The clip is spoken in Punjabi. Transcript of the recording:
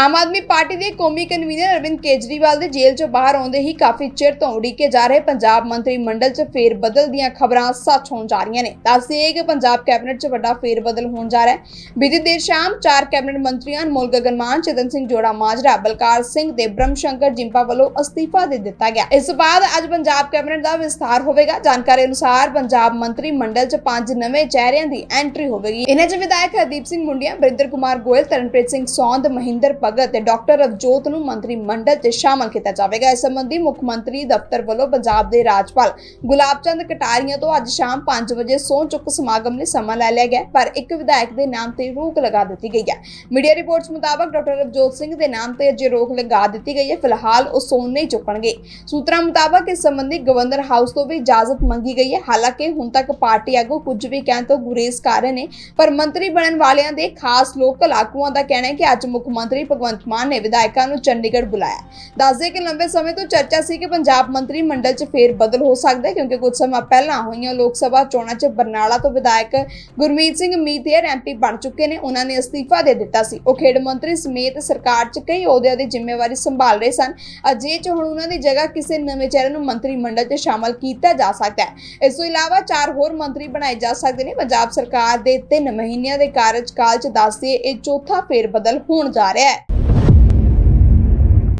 ਆਮ ਆਦਮੀ ਪਾਰਟੀ ਦੇ ਕੌਮੀ ਕਨਵੀਨਰ ਅਰਵਿੰਦ ਕੇਜਰੀਵਾਲ ਦੇ ਜੇਲ੍ਹ 'ਚੋਂ ਬਾਹਰ ਆਉਂਦੇ ਹੀ ਕਾਫੀ ਚਿਰ ਤੋਂ ਉਡੀਕੇ ਜਾ ਰਹੇ ਪੰਜਾਬ ਮੰਤਰੀ ਮੰਡਲ 'ਚ ਫੇਰ ਬਦਲ ਦੀਆਂ ਖਬਰਾਂ ਸੱਚ ਹੋਣ ਜਾ ਰਹੀਆਂ ਨੇ। ਦੱਸਦੇ ਕਿ ਪੰਜਾਬ ਕੈਬਨਿਟ 'ਚ ਵੱਡਾ ਫੇਰ ਬਦਲ ਹੋਣ ਜਾ ਰਿਹਾ ਹੈ। ਬੀਤੀ ਦੇਰ ਸ਼ਾਮ ਚਾਰ ਕੈਬਨਿਟ ਮੰਤਰੀਆਂ, ਅਨਮੋਲ ਗਗਨ ਚੇਤਨ ਸਿੰਘ ਜੋੜਾ ਮਾਜਰਾ, ਬਲਕਾਰ ਸਿੰਘ ਤੇ ਬ੍ਰਹਮ ਸ਼ੰਕਰ ਜਿੰਪਾ ਵੱਲੋਂ ਅਸਤੀਫਾ ਦੇ ਦਿੱਤਾ ਗਿਆ। ਇਸ ਤੋਂ ਬਾਅਦ ਅੱਜ ਪੰਜਾਬ ਕੈਬਨਿਟ ਦਾ ਵਿਸਥਾਰ ਹੋਵੇਗਾ। ਜਾਣਕਾਰੀ ਅਨੁਸਾਰ ਪੰਜਾਬ ਮੰਤਰੀ ਮੰਡਲ 'ਚ ਪੰਜ ਨਵੇਂ ਚਿਹਰਿਆਂ ਦੀ ਐਂਟਰੀ ਹੋਵੇਗੀ। ਇਹਨਾਂ 'ਚ ਵਿਧਾਇਕ ਹਰਦੀਪ ਸਿੰਘ ਮੁੰਡੀਆਂ ਬਰਿੰਦਰ ਕੁਮਾਰ ਗੋਇਲ, ਤਰਨਪ੍ਰੀਤ ਸਿੰਘ ਸੌਂਦ, ਮਹਿੰਦਰ ਭਗਤ ਤੇ ਡਾਕਟਰ ਰਵਜੋਤ ਨੂੰ ਮੰਤਰੀ ਮੰਡਲ 'ਚ ਸ਼ਾਮਲ ਕੀਤਾ ਜਾਵੇਗਾ। ਇਸ ਸੰਬੰਧੀ ਮੁੱਖ ਮੰਤਰੀ ਦਫ਼ਤਰ ਵੱਲੋਂ ਪੰਜਾਬ ਦੇ ਰਾਜਪਾਲ ਗੁਲਾਬ ਚੰਦ ਕਟਾਰੀਆ ਤੋਂ ਅੱਜ ਸ਼ਾਮ 5 ਵਜੇ ਸਹੁੰ ਚੁੱਕ ਸਮਾਗਮ ਲਈ ਸਮਾਂ ਲੈ ਲਿਆ ਗਿਆ, ਪਰ ਇੱਕ ਵਿਧਾਇਕ ਦੇ ਨਾਮ ਤੇ ਰੋਕ ਲਗਾ ਦਿੱਤੀ ਗਈ ਹੈ। ਮੀਡੀਆ ਰਿਪੋਰਟਸ ਮੁਤਾਬਕ ਡਾਕਟਰ ਰਵਜੋਤ ਸਿੰਘ ਦੇ ਨਾਮ ਤੇ ਅਜੇ ਰੋਕ ਲਗਾ ਦਿੱਤੀ ਗਈ ਹੈ। ਫਿਲਹਾਲ ਉਹ ਸਹੁੰ ਨਹੀਂ ਚੁੱਕਣਗੇ। ਸੂਤਰਾਂ ਮੁਤਾਬਕ ਇਸ ਸੰਬੰਧੀ ਗਵਰਨਰ ਹਾਊਸ ਤੋਂ ਵੀ ਇਜਾਜ਼ਤ ਮੰਗੀ ਗਈ ਹੈ। ਹਾਲਾਂਕਿ ਹੁਣ ਤੱਕ ਪਾਰਟੀ ਆਗੂ ਕੁਝ ਵੀ ਕਹਿਣ ਤੋਂ ਗੁਰੇਜ਼ ਕਰ ਰਹੇ ਨੇ, ਪਰ ਮੰਤਰੀ ਬਣਨ ਵਾਲਿਆਂ ਦੇ ਖਾਸ ਲੋਕਲ ਆਗੂਆਂ ਦਾ ਕਹਿਣਾ ਹੈ ਕਿ ਅੱਜ ਮੁੱਖ ਮੰਤਰੀ ਭਗਵੰਤ ਮਾਨ ਨੇ ਵਿਧਾਇਕਾਂ ਨੂੰ ਚੰਡੀਗੜ੍ਹ ਬੁਲਾਇਆ। ਦੱਸਦੇ ਕਿ ਲੰਬੇ ਸਮੇਂ ਤੋਂ ਚਰਚਾ ਸੀ ਕਿ ਪੰਜਾਬ ਮੰਤਰੀ ਮੰਡਲ 'ਚ ਫੇਰ ਬਦਲ ਹੋ ਸਕਦਾ ਹੈ, ਕਿਉਂਕਿ ਕੁਝ ਸਮਾਂ ਪਹਿਲਾਂ ਹੋਈਆਂ ਲੋਕ ਸਭਾ ਚੋਣਾਂ 'ਚ ਬਰਨਾਲਾ ਤੋਂ ਵਿਧਾਇਕ ਗੁਰਮੀਤ ਸਿੰਘ ਮੀਤੇਰ ਐਮਪੀ ਬਣ ਚੁੱਕੇ ਨੇ, ਉਹਨਾਂ ਨੇ ਅਸਤੀਫਾ ਦੇ ਦਿੱਤਾ ਸੀ। ਉਹ ਖੇਡ ਮੰਤਰੀ ਸਮੇਤ ਸਰਕਾਰ 'ਚ ਕਈ ਅਹੁਦਿਆਂ ਦੀ ਜ਼ਿੰਮੇਵਾਰੀ ਸੰਭਾਲ ਰਹੇ ਸਨ। ਅਜੇ 'ਚ ਹੁਣ ਉਹਨਾਂ ਦੀ ਜਗ੍ਹਾ ਕਿਸੇ ਨਵੇਂ ਚਿਹਰੇ ਨੂੰ ਮੰਤਰੀ ਮੰਡਲ 'ਚ ਸ਼ਾਮਲ ਕੀਤਾ ਜਾ ਸਕਦਾ ਹੈ। ਇਸ ਤੋਂ ਇਲਾਵਾ ਚਾਰ ਹੋਰ ਮੰਤਰੀ ਬਣਾਏ ਜਾ ਸਕਦੇ ਨੇ। ਪੰਜਾਬ ਸਰਕਾਰ ਦੇ 3 ਮਹੀਨਿਆਂ ਦੇ ਕਾਰਜਕਾਲ 'ਚ ਦੱਸਦੇ ਇਹ ਚੌਥਾ ਫੇਰ ਬਦਲ ਹੋਣ ਜਾ ਰਿਹਾ ਹੈ।